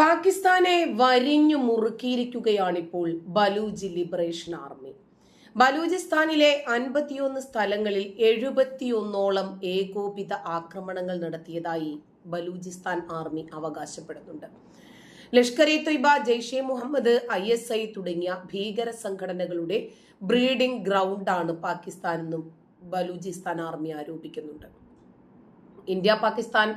പാകിസ്ഥാനെ വരിഞ്ഞു മുറുക്കിയിരിക്കുകയാണിപ്പോൾ ബലൂജ് ലിബറേഷൻ ആർമി. ബലൂചിസ്ഥാനിലെ അൻപത്തിയൊന്ന് സ്ഥലങ്ങളിൽ എഴുപത്തിയൊന്നോളം ഏകോപിത ആക്രമണങ്ങൾ നടത്തിയതായി Balochistan army അവകാശപ്പെടുന്നുണ്ട്. Lashkar e Taiba Jaish Muhammad I S I തുടങ്ങിയ ഭീകര സംഘടനകളുടെ ബ്രീഡിംഗ് ഗ്രൗണ്ടാണ് പാകിസ്ഥാനെന്നും ബലൂചിസ്ഥാൻ ആർമി ആരോപിക്കുന്നുണ്ട്. ഇന്ത്യ പാകിസ്ഥാൻ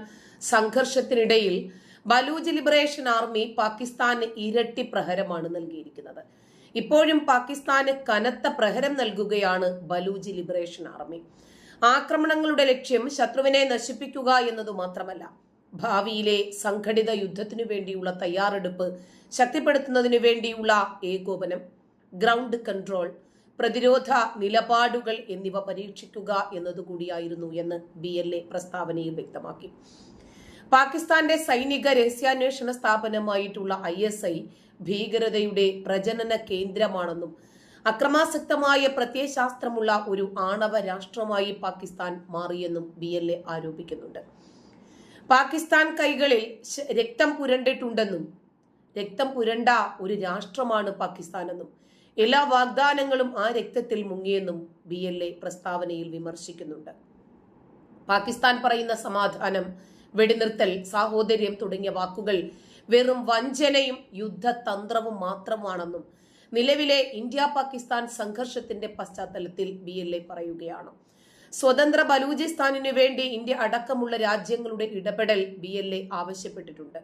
സംഘർഷത്തിനിടയിൽ ബലൂജ് ലിബറേഷൻ ആർമി പാകിസ്ഥാന് ഇരട്ടി പ്രഹരമാണ് നൽകിയിരിക്കുന്നത്. ഇപ്പോഴും പാകിസ്ഥാന് കനത്ത പ്രഹരം നൽകുകയാണ് ബലൂജ് ലിബറേഷൻ ആർമി. ആക്രമണങ്ങളുടെ ലക്ഷ്യം ശത്രുവിനെ നശിപ്പിക്കുക എന്നതു മാത്രമല്ല ഭാവിയിലെ സംഘടിത യുദ്ധത്തിനു വേണ്ടിയുള്ള തയ്യാറെടുപ്പ് ശക്തിപ്പെടുത്തുന്നതിനു വേണ്ടിയുള്ള ഏകോപനം ഗ്രൗണ്ട് കൺട്രോൾ പ്രതിരോധ നിലപാടുകൾ എന്നിവ പരീക്ഷിക്കുക എന്നതുകൂടിയായിരുന്നു എന്ന് ബി എൽ എ പ്രസ്താവനയിൽ വ്യക്തമാക്കി. പാകിസ്ഥാന്റെ സൈനിക രഹസ്യാന്വേഷണ സ്ഥാപനമായിട്ടുള്ള ഐ എസ് ഐ ഭീകരതയുടെ പ്രജനന കേന്ദ്രമാണെന്നും അക്രമാസക്തമായ പ്രത്യയശാസ്ത്രമുള്ള ഒരു ആണവ രാഷ്ട്രമായി പാകിസ്ഥാൻ മാറിയെന്നും ബി എൽ എ ആരോപിക്കുന്നുണ്ട്. പാകിസ്ഥാൻ കൈകളിൽ രക്തം പുരണ്ടിട്ടുണ്ടെന്നും രക്തം പുരണ്ട ഒരു രാഷ്ട്രമാണ് പാകിസ്ഥാൻ എന്നും എല്ലാ വാഗ്ദാനങ്ങളും ആ രക്തത്തിൽ മുങ്ങിയെന്നും ബി എൽ എ പ്രസ്താവനയിൽ വിമർശിക്കുന്നുണ്ട്. പാകിസ്ഥാൻ പറയുന്ന സമാധാനം വെടിനിർത്തൽ സാഹോദര്യം തുടങ്ങിയ വാക്കുകൾ വെറും വഞ്ചനയും യുദ്ധതന്ത്രവും മാത്രമാണെന്നും നിലവിലെ ഇന്ത്യ പാകിസ്ഥാൻ സംഘർഷത്തിന്റെ പശ്ചാത്തലത്തിൽ ബി എൽ എ പറയുകയാണ്. സ്വതന്ത്ര ബലൂചിസ്ഥാനിനു വേണ്ടി ഇന്ത്യ അടക്കമുള്ള രാജ്യങ്ങളുടെ ഇടപെടൽ ബി എൽ എ ആവശ്യപ്പെട്ടിട്ടുണ്ട്.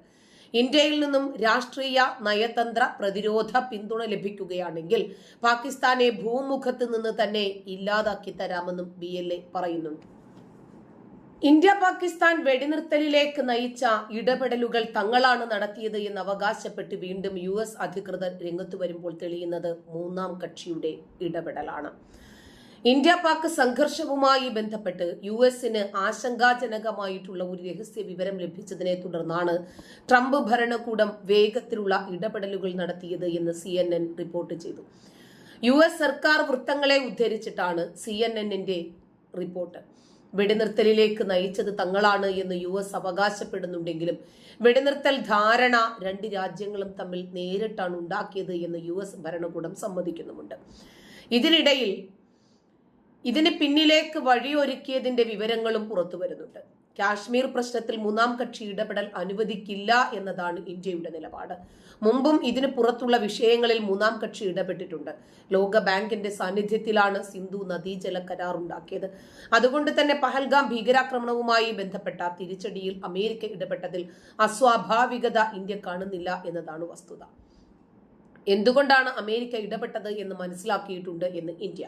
ഇന്ത്യയിൽ നിന്നും രാഷ്ട്രീയ നയതന്ത്ര പ്രതിരോധ പിന്തുണ ലഭിക്കുകയാണെങ്കിൽ പാകിസ്ഥാനെ ഭൂമുഖത്ത് നിന്ന് തന്നെ ഇല്ലാതാക്കി തരാമെന്നും ബി എൽ എ പറയുന്നുണ്ട്. ഇന്ത്യ പാകിസ്ഥാൻ വെടിനിർത്തലിലേക്ക് നയിച്ച ഇടപെടലുകൾ തങ്ങളാണ് നടത്തിയത് എന്ന് അവകാശപ്പെട്ട് വീണ്ടും യു എസ് അധികൃതർ രംഗത്തു വരുമ്പോൾ തെളിയുന്നത് മൂന്നാം കക്ഷിയുടെ ഇടപെടലാണ്. ഇന്ത്യ പാക് സംഘർഷവുമായി ബന്ധപ്പെട്ട് യു എസിന് ആശങ്കാജനകമായിട്ടുള്ള ഒരു രഹസ്യ വിവരം ലഭിച്ചതിനെ തുടർന്നാണ് ട്രംപ് ഭരണകൂടം വേഗത്തിലുള്ള ഇടപെടലുകൾ നടത്തിയത് എന്ന് സി റിപ്പോർട്ട് ചെയ്തു. യു സർക്കാർ വൃത്തങ്ങളെ ഉദ്ധരിച്ചിട്ടാണ് സി റിപ്പോർട്ട്. വെടിനിർത്തലിലേക്ക് നയിച്ചത് തങ്ങളാണ് എന്ന് യു എസ് അവകാശപ്പെടുന്നുണ്ടെങ്കിലും വെടിനിർത്തൽ ധാരണ രണ്ട് രാജ്യങ്ങളും തമ്മിൽ നേരിട്ടാണ് ഉണ്ടാക്കിയത് എന്ന് യു എസ് ഭരണകൂടം സമ്മതിക്കുന്നുമുണ്ട്. ഇതിനിടയിൽ ഇതിന് പിന്നിലേക്ക് വഴിയൊരുക്കിയതിന്റെ വിവരങ്ങളും പുറത്തു വരുന്നുണ്ട് കാശ്മീർ പ്രശ്നത്തിൽ മൂന്നാം കക്ഷി ഇടപെടൽ അനുവദിക്കില്ല എന്നതാണ് ഇന്ത്യയുടെ നിലപാട്. മുമ്പും ഇതിന് പുറത്തുള്ള വിഷയങ്ങളിൽ മൂന്നാം കക്ഷി ഇടപെട്ടിട്ടുണ്ട്. ലോക ബാങ്കിന്റെ സാന്നിധ്യത്തിലാണ് സിന്ധു നദീജല കരാർ ഉണ്ടാക്കിയത്. അതുകൊണ്ട് തന്നെ പഹൽഗാം ഭീകരാക്രമണവുമായി ബന്ധപ്പെട്ട തിരിച്ചടിയിൽ അമേരിക്ക ഇടപെട്ടതിൽ അസ്വാഭാവികത ഇന്ത്യ കാണുന്നില്ല എന്നതാണ് വസ്തുത. എന്തുകൊണ്ടാണ് അമേരിക്ക ഇടപെട്ടത് എന്ന് മനസ്സിലാക്കിയിട്ടുണ്ട് എന്ന് ഇന്ത്യ.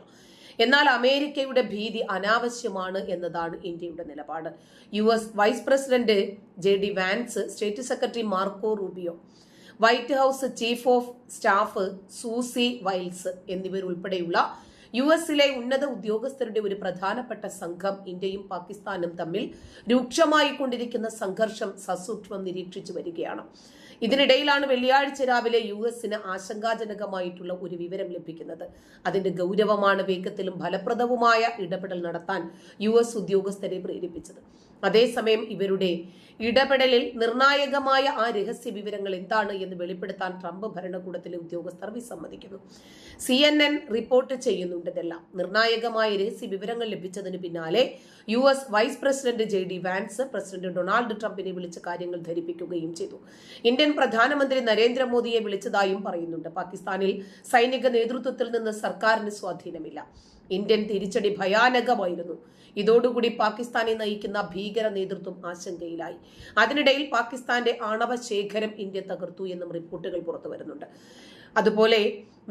എന്നാൽ അമേരിക്കയുടെ ഭീതി അനാവശ്യമാണ് എന്നതാണ് ഇന്ത്യയുടെ നിലപാട്. U S vice president J D Vance state secretary Marco Rubio White House chief of staff Susie Wiles എന്നിവരുൾപ്പെടെയുള്ള U എസിലെ ഉന്നത ഉദ്യോഗസ്ഥരുടെ ഒരു പ്രധാനപ്പെട്ട സംഘം ഇന്ത്യയും പാകിസ്ഥാനും തമ്മിൽ രൂക്ഷമായി കൊണ്ടിരിക്കുന്ന സംഘർഷം സസൂക്ഷ്മം നിരീക്ഷിച്ചു വരികയാണ്. ഇതിനിടയിലാണ് വെള്ളിയാഴ്ച രാവിലെ യു എസിന് ആശങ്കാജനകമായിട്ടുള്ള ഒരു വിവരം ലഭിക്കുന്നത്. അതിന്റെ ഗൗരവമാണ് വേഗത്തിലും ഫലപ്രദവുമായ ഇടപെടൽ നടത്താൻ യു എസ് ഉദ്യോഗസ്ഥരെ പ്രേരിപ്പിച്ചത്. അതേസമയം ഇവരുടെ ഇടപെടലിൽ നിർണായകമായ ആ രഹസ്യ വിവരങ്ങൾ എന്താണ് എന്ന് വെളിപ്പെടുത്താൻ ട്രംപ് ഭരണകൂടത്തിലെ ഉദ്യോഗസ്ഥർ വിസമ്മതിക്കുന്നു. സി എൻ എൻ റിപ്പോർട്ട് ചെയ്യുന്നുണ്ട് ഇതെല്ലാം. നിർണായകമായ രഹസ്യ വിവരങ്ങൾ ലഭിച്ചതിന് പിന്നാലെ U S vice president J D Vance president Donald ട്രംപിനെ വിളിച്ച് കാര്യങ്ങൾ ധരിപ്പിക്കുകയും ചെയ്തു. ഇന്ത്യൻ പ്രധാനമന്ത്രി നരേന്ദ്രമോദിയെ വിളിച്ചതായും പറയുന്നുണ്ട്. പാകിസ്ഥാനിൽ സൈനിക നേതൃത്വത്തിൽ നിന്ന് സർക്കാരിന് സ്വാധീനമില്ല. ഇന്ത്യൻ തിരിച്ചടി ഭയാനകമായിരുന്നു. ഇതോടുകൂടി പാകിസ്ഥാനെ നയിക്കുന്ന ഭീകര നേതൃത്വം ആശങ്കയിലായി. അതിനിടയിൽ പാകിസ്ഥാന്റെ ആണവ ശേഖരം ഇന്ത്യ തകർത്തു എന്നും റിപ്പോർട്ടുകൾ പുറത്തു വരുന്നുണ്ട് അതുപോലെ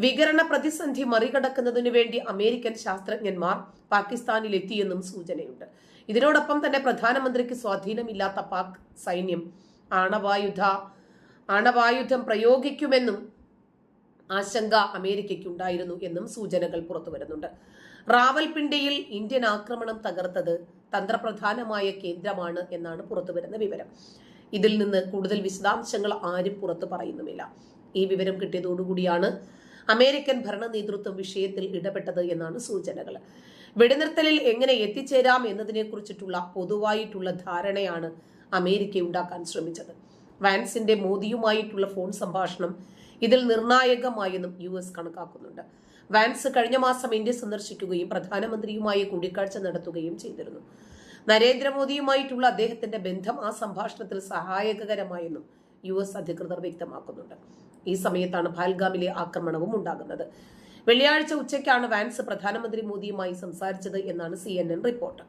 വികരണ പ്രതിസന്ധി മറികടക്കുന്നതിനു വേണ്ടി അമേരിക്കൻ ശാസ്ത്രജ്ഞന്മാർ പാകിസ്ഥാനിൽ എത്തിയെന്നും സൂചനയുണ്ട്. ഇതിനോടൊപ്പം തന്നെ പ്രധാനമന്ത്രിക്ക് സ്വാധീനമില്ലാത്ത പാക് സൈന്യം ആണവായുധ ആണവായുധം പ്രയോഗിക്കുമെന്നും ആശങ്ക അമേരിക്കയ്ക്കുണ്ടായിരുന്നു എന്നും സൂചനകൾ പുറത്തു വരുന്നുണ്ട്. റാവൽപിണ്ടിയിൽ ഇന്ത്യൻ ആക്രമണം തകർത്തത് തന്ത്രപ്രധാനമായ കേന്ദ്രമാണ് എന്നാണ് പുറത്തു വരുന്ന വിവരം. ഇതിൽ നിന്ന് കൂടുതൽ വിശദാംശങ്ങൾ ആരും പുറത്തു പറയുന്നുമില്ല. ഈ വിവരം കിട്ടിയതോടുകൂടിയാണ് അമേരിക്കൻ ഭരണ നേതൃത്വം വിഷയത്തിൽ ഇടപെട്ടത് എന്നാണ് സൂചനകൾ. വെടിനിർത്തലിൽ എങ്ങനെ എത്തിച്ചേരാം എന്നതിനെക്കുറിച്ചിട്ടുള്ള പൊതുവായിട്ടുള്ള ധാരണയാണ് അമേരിക്ക ഉണ്ടാക്കാൻ ശ്രമിച്ചത്. വാൻസിന്റെ മോദിയുമായിട്ടുള്ള ഫോൺ സംഭാഷണം ഇതിൽ നിർണായകമായെന്നും യു എസ് കണക്കാക്കുന്നുണ്ട്. വാൻസ് കഴിഞ്ഞ മാസം ഇന്ത്യ സന്ദർശിക്കുകയും പ്രധാനമന്ത്രിയുമായി കൂടിക്കാഴ്ച നടത്തുകയും ചെയ്തിരുന്നു. നരേന്ദ്രമോദിയുമായിട്ടുള്ള അദ്ദേഹത്തിന്റെ ബന്ധം ആ സംഭാഷണത്തിൽ സഹായകരമായെന്നും യു എസ് അധികൃതർ വ്യക്തമാക്കുന്നുണ്ട്. ഈ സമയത്താണ് ഭാൽഗാമിലെ ആക്രമണവും ഉണ്ടാകുന്നത്. വെള്ളിയാഴ്ച ഉച്ചയ്ക്കാണ് വാൻസ് പ്രധാനമന്ത്രി മോദിയുമായി സംസാരിച്ചത് എന്നാണ് സി എൻ എൻ റിപ്പോർട്ട്.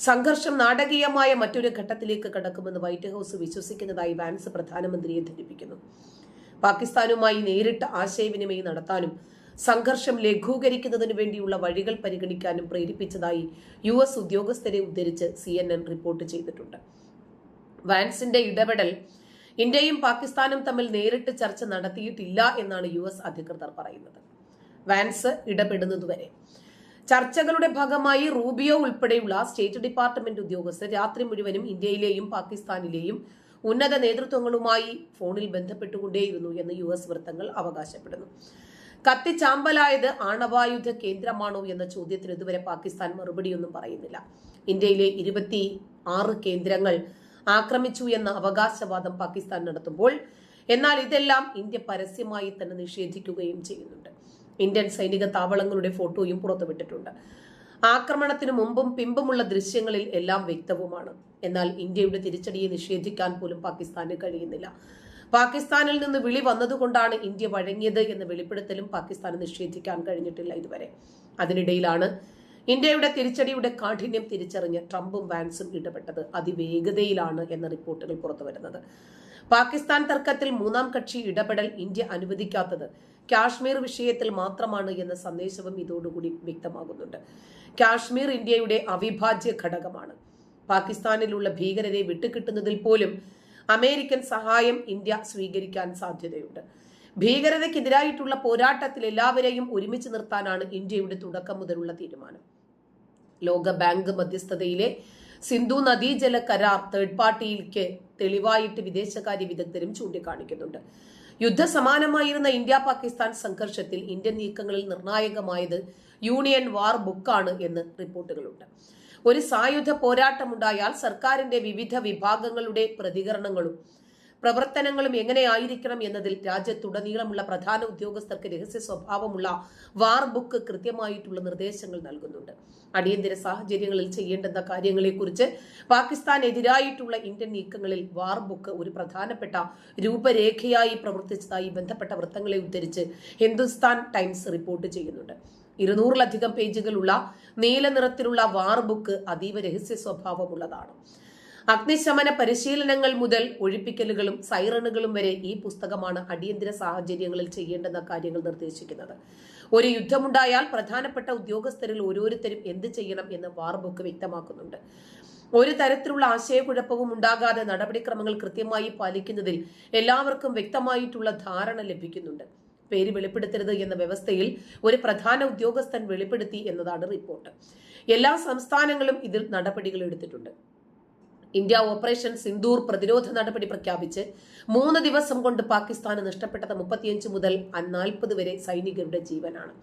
സംഘർഷം നാടകീയമായ മറ്റൊരു ഘട്ടത്തിലേക്ക് കടക്കുമെന്ന് വൈറ്റ് ഹൌസ് വിശ്വസിക്കുന്നതായി വാൻസ് പ്രധാനമന്ത്രിയെ ധരിപ്പിക്കുന്നു. പാകിസ്ഥാനുമായി നേരിട്ട് ആശയവിനിമയം നടത്താനും സംഘർഷം ലഘൂകരിക്കുന്നതിനു വേണ്ടിയുള്ള വഴികൾ പരിഗണിക്കാനും പ്രേരിപ്പിച്ചതായി യു എസ് ഉദ്യോഗസ്ഥരെ ഉദ്ധരിച്ച് സി എൻ എൻ റിപ്പോർട്ട് ചെയ്തിട്ടുണ്ട്. വാൻസിന്റെ ഇടപെടൽ ഇന്ത്യയും പാകിസ്ഥാനും തമ്മിൽ നേരിട്ട് ചർച്ച നടത്തിയിട്ടില്ല എന്നാണ് യു എസ് അധികൃതർ പറയുന്നത്. വാൻസ് ഇടപെടുന്നതുവരെ ചർച്ചകളുടെ ഭാഗമായി റൂബിയോ ഉൾപ്പെടെയുള്ള സ്റ്റേറ്റ് ഡിപ്പാർട്ട്മെന്റ് ഉദ്യോഗസ്ഥർ രാത്രി മുഴുവനും ഇന്ത്യയിലെയും പാകിസ്ഥാനിലെയും ഉന്നത നേതൃത്വങ്ങളുമായി ഫോണിൽ ബന്ധപ്പെട്ടുകൊണ്ടേയിരുന്നു എന്ന് യു എസ് വൃത്തങ്ങൾ അവകാശപ്പെടുന്നു. കത്തിച്ചാമ്പലായത് ആണവായുധ കേന്ദ്രമാണോ എന്ന ചോദ്യത്തിന് ഇതുവരെ പാകിസ്ഥാൻ മറുപടിയൊന്നും പറയുന്നില്ല. ഇന്ത്യയിലെ ഇരുപത്തി ആറ് കേന്ദ്രങ്ങൾ ആക്രമിച്ചു എന്ന അവകാശവാദം പാകിസ്ഥാൻ നടത്തുമ്പോൾ എന്നാൽ ഇതെല്ലാം ഇന്ത്യ പരസ്യമായി തന്നെ നിഷേധിക്കുകയും ചെയ്യുന്നുണ്ട്. ഇന്ത്യൻ സൈനിക താവളങ്ങളുടെ ഫോട്ടോയും പുറത്തുവിട്ടിട്ടുണ്ട്. ആക്രമണത്തിന് മുമ്പും പിമ്പുമുള്ള ദൃശ്യങ്ങളിൽ എല്ലാം വ്യക്തവുമാണ്. എന്നാൽ ഇന്ത്യയുടെ തിരിച്ചടിയെ നിഷേധിക്കാൻ പോലും പാകിസ്ഥാന് കഴിയുന്നില്ല. പാകിസ്ഥാനിൽ നിന്ന് വിളി വന്നതുകൊണ്ടാണ് ഇന്ത്യ വഴങ്ങിയത് എന്ന വെളിപ്പെടുത്തലും പാകിസ്ഥാന് നിഷേധിക്കാൻ കഴിഞ്ഞിട്ടില്ല ഇതുവരെ. അതിനിടയിലാണ് ഇന്ത്യയുടെ തിരിച്ചടിയുടെ കാഠിന്യം തിരിച്ചറിഞ്ഞ് ട്രംപും വാൻസും ഇടപെട്ടത് അതിവേഗതയിലാണ് എന്ന റിപ്പോർട്ടുകൾ പുറത്തുവരുന്നത്. പാകിസ്ഥാൻ തർക്കത്തിൽ മൂന്നാം കക്ഷി ഇടപെടൽ ഇന്ത്യ അനുവദിക്കാത്തത് കാശ്മീർ വിഷയത്തിൽ മാത്രമാണ് എന്ന സന്ദേശവും ഇതോടുകൂടി വ്യക്തമാകുന്നുണ്ട്. കാശ്മീർ ഇന്ത്യയുടെ അവിഭാജ്യ ഘടകമാണ്. പാകിസ്ഥാനിലുള്ള ഭീകരരെ വിട്ടുകിട്ടുന്നതിൽ പോലും അമേരിക്കൻ സഹായം ഇന്ത്യ സ്വീകരിക്കാൻ സാധ്യതയുണ്ട്. ഭീകരതയ്ക്കെതിരായിട്ടുള്ള പോരാട്ടത്തിൽ എല്ലാവരെയും ഒരുമിച്ച് നിർത്താനാണ് ഇന്ത്യയുടെ തുടക്കം മുതലുള്ള തീരുമാനം. ലോക ബാങ്ക് മധ്യസ്ഥതയിലെ സിന്ധു നദീജല കരാർ തേർഡ് പാർട്ടിയിലേക്ക് തെളിവായിട്ട് വിദേശകാര്യ വിദഗ്ധരും ചൂണ്ടിക്കാണിക്കുന്നുണ്ട്. യുദ്ധസമാനമായിരുന്ന ഇന്ത്യ പാകിസ്ഥാൻ സംഘർഷത്തിൽ ഇന്ത്യൻ നീക്കങ്ങളിൽ നിർണായകമായത് യൂണിയൻ വാർ ബുക്കാണ് എന്ന് റിപ്പോർട്ടുകളുണ്ട്. ഒരു സായുധ പോരാട്ടമുണ്ടായാൽ സർക്കാരിന്റെ വിവിധ വിഭാഗങ്ങളുടെ പ്രതികരണങ്ങളും പ്രവർത്തനങ്ങളും എങ്ങനെയായിരിക്കണം എന്നതിൽ രാജ്യത്തുടനീളമുള്ള പ്രധാന ഉദ്യോഗസ്ഥർക്ക് രഹസ്യ സ്വഭാവമുള്ള വാർ ബുക്ക് കൃത്യമായിട്ടുള്ള നിർദ്ദേശങ്ങൾ നൽകുന്നുണ്ട്. അടിയന്തര സാഹചര്യങ്ങളിൽ ചെയ്യേണ്ടുന്ന കാര്യങ്ങളെക്കുറിച്ച് പാകിസ്ഥാനെതിരായിട്ടുള്ള ഇന്ത്യൻ നീക്കങ്ങളിൽ വാർ ബുക്ക് ഒരു പ്രധാനപ്പെട്ട രൂപരേഖയായി പ്രവർത്തിച്ചതായി ബന്ധപ്പെട്ട വൃത്തങ്ങളെ ഉദ്ധരിച്ച് ഹിന്ദുസ്ഥാൻ ടൈംസ് റിപ്പോർട്ട് ചെയ്യുന്നുണ്ട്. ഇരുന്നൂറിലധികം പേജുകളുള്ള നീല നിറത്തിലുള്ള വാർ ബുക്ക് അതീവ രഹസ്യ സ്വഭാവമുള്ളതാണ്. അഗ്നിശമന പരിശീലനങ്ങൾ മുതൽ ഒഴിപ്പിക്കലുകളും സൈറണുകളും വരെ ഈ പുസ്തകമാണ് അടിയന്തര സാഹചര്യങ്ങളിൽ ചെയ്യേണ്ടുന്ന കാര്യങ്ങൾ നിർദ്ദേശിക്കുന്നത്. ഒരു യുദ്ധമുണ്ടായാൽ പ്രധാനപ്പെട്ട ഉദ്യോഗസ്ഥരിൽ ഓരോരുത്തരും എന്ത് ചെയ്യണം എന്ന് വാർബുക്ക് വ്യക്തമാക്കുന്നുണ്ട്. ഒരു തരത്തിലുള്ള ആശയക്കുഴപ്പവും ഉണ്ടാകാതെ നടപടിക്രമങ്ങൾ കൃത്യമായി പാലിക്കുന്നതിൽ എല്ലാവർക്കും വ്യക്തമായിട്ടുള്ള ധാരണ ലഭിക്കുന്നുണ്ട്. പേര് വെളിപ്പെടുത്തരുത് എന്ന വ്യവസ്ഥയിൽ ഒരു പ്രധാന ഉദ്യോഗസ്ഥൻ വെളിപ്പെടുത്തി എന്നതാണ് റിപ്പോർട്ട്. എല്ലാ സംസ്ഥാനങ്ങളും ഇതിൽ നടപടികൾ എടുത്തിട്ടുണ്ട്. ഇന്ത്യ ഓപ്പറേഷൻ സിന്ദൂർ പ്രതിരോധ നടപടി പ്രഖ്യാപിച്ച് മൂന്ന് ദിവസം കൊണ്ട് പാകിസ്ഥാന് നഷ്ടപ്പെട്ടത് മുപ്പത്തിയഞ്ച് മുതൽ നാൽപ്പത് വരെ സൈനികരുടെ ജീവനാണ്.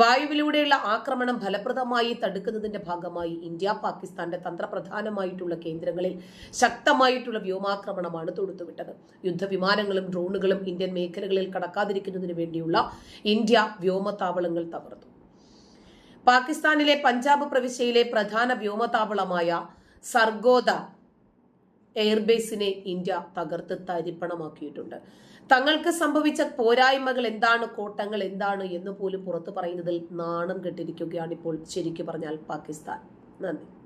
വായുവിലൂടെയുള്ള ആക്രമണം ഫലപ്രദമായി തടുക്കുന്നതിന്റെ ഭാഗമായി ഇന്ത്യ പാകിസ്ഥാന്റെ തന്ത്രപ്രധാനമായിട്ടുള്ള കേന്ദ്രങ്ങളിൽ ശക്തമായിട്ടുള്ള വ്യോമാക്രമണമാണ് തൊടുത്തുവിട്ടത്. യുദ്ധവിമാനങ്ങളും ഡ്രോണുകളും ഇന്ത്യൻ മേഖലകളിൽ കടക്കാതിരിക്കുന്നതിന് വേണ്ടിയുള്ള ഇന്ത്യ വ്യോമത്താവളങ്ങൾ തകർത്തു പാകിസ്ഥാനിലെ പഞ്ചാബ് പ്രവിശ്യയിലെ പ്രധാന വ്യോമത്താവളമായ സർഗോദ എയർബേസിനെ ഇന്ത്യ തകർത്ത് തരിപ്പണമാക്കിയിട്ടുണ്ട്. തങ്ങൾക്ക് സംഭവിച്ച പോരായ്മകൾ എന്താണ് കോട്ടങ്ങൾ എന്താണ് എന്ന് പോലും പുറത്തു പറയുന്നതിൽ നാണം കെട്ടിരിക്കുകയാണ് ഇപ്പോൾ ശരിക്കു പറഞ്ഞാൽ പാകിസ്ഥാൻ. നന്ദി.